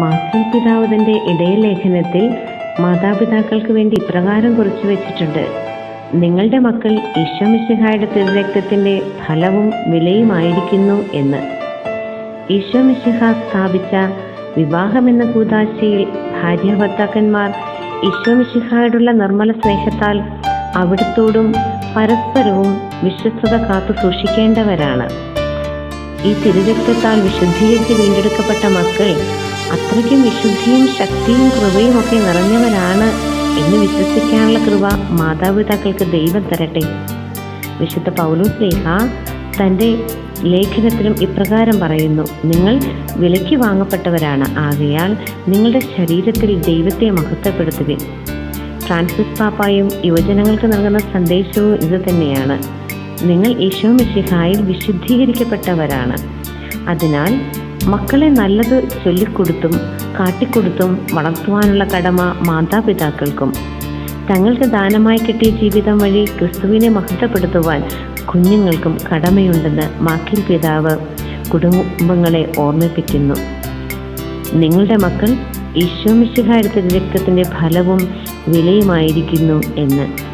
Martin പിതാവ് തന്റെ ഇടയലേഖനത്തിൽ മാതാപിതാക്കൾക്ക് വേണ്ടി ഇപ്രകാരം കുറിച്ചു വെച്ചിട്ടുണ്ട്. നിങ്ങളുടെ മക്കൾ ഈശോമിശിഹായുടെ തിരുരക്തത്തിന്റെ ഫലവും വിലയുമായിരിക്കുന്നു എന്ന്. ഈശോമിശിഹ സ്ഥാപിച്ച വിവാഹമെന്ന കൂതാശയിൽ ഭാര്യാഭർത്താക്കന്മാർ ഈശോമിശിഹായോടുള്ള നിർമ്മല സ്നേഹത്താൽ അവിടത്തോടും പരസ്പരവും വിശ്വസ്തത കാത്തു സൂക്ഷിക്കേണ്ടവരാണ്. ഈ തിരുരക്തത്താൽ വിശുദ്ധീകരിച്ച് വീണ്ടെടുക്കപ്പെട്ട മക്കൾ അത്രയ്ക്കും വിശുദ്ധിയും ശക്തിയും കൃപയും ഒക്കെ നിറഞ്ഞവരാണ് എന്ന് വിശ്വസിക്കാനുള്ള കൃപ മാതാപിതാക്കൾക്ക് ദൈവം തരട്ടെ. വിശുദ്ധ പൗലോസ് ലേഖ തന്റെ ലേഖനത്തിലും ഇപ്രകാരം പറയുന്നു നിങ്ങൾ വിലയ്ക്ക് വാങ്ങപ്പെട്ടവരാണ് ആകയാൽ നിങ്ങളുടെ ശരീരത്തിൽ ദൈവത്തെ മഹത്വപ്പെടുത്തുവിൻ. ഫ്രാൻസിസ് പാപ്പായും യുവജനങ്ങൾക്ക് നൽകുന്ന സന്ദേശവും ഇത് തന്നെയാണ്. നിങ്ങൾ ഈശോ മിശിഹായിൽ വിശുദ്ധീകരിക്കപ്പെട്ടവരാണ്. അതിനാൽ മക്കളെ നല്ലത് ചൊല്ലിക്കൊടുത്തും കാട്ടിക്കൊടുത്തും വളർത്തുവാനുള്ള കടമ മാതാപിതാക്കൾക്കും. തങ്ങൾക്ക് ദാനമായി കിട്ടിയ ജീവിതം വഴി ക്രിസ്തുവിനെ മഹത്വപ്പെടുത്തുവാൻ കുഞ്ഞുങ്ങൾക്കും കടമയുണ്ടെന്ന് മാക്കിൽ പിതാവ് കുടുംബങ്ങളെ ഓർമ്മിപ്പിക്കുന്നു. നിങ്ങളുടെ മക്കൾ ഈശോമിശുഹാരത്തിന്റെ രക്തത്തിന്റെ ഫലവും വിലയുമായിരിക്കുന്നു എന്ന്.